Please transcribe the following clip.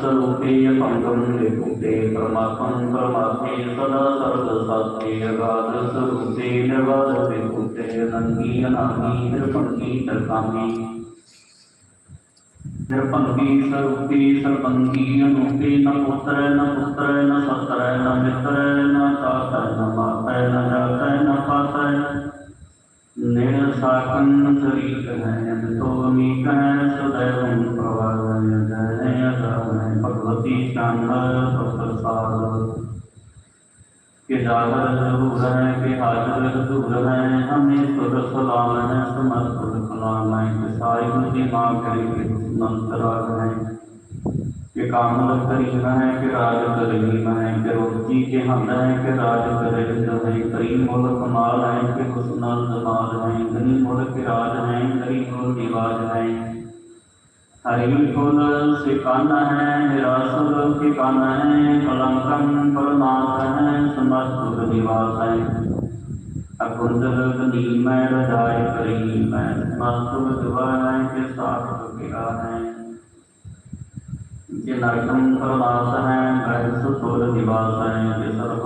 سرپی موتے نی پہ نت சாக்கம் کہ ہے کہ حاضر ضرور کامل کریم ہے کہ راج کریم ہے کہ روزی کے ہم ہے کہ راج بیٹھے ہیں کریم ملک مال ہیں کہ حسنان زمال ہیں گنی ملک کے راج ہیں کریم ملک نواز ہیں حریم کل سے کانا ہے حراسل کے کانا ہے پلنکن پرناس ہے سمت کل نواز ہے اکندر کنیم ہے رجائے کریم ہے سمت کل دوار ہے کہ ساتھ کے راج ہیں جنرکن پرناس ہے بہت سکل نواز ہے کہ سرکل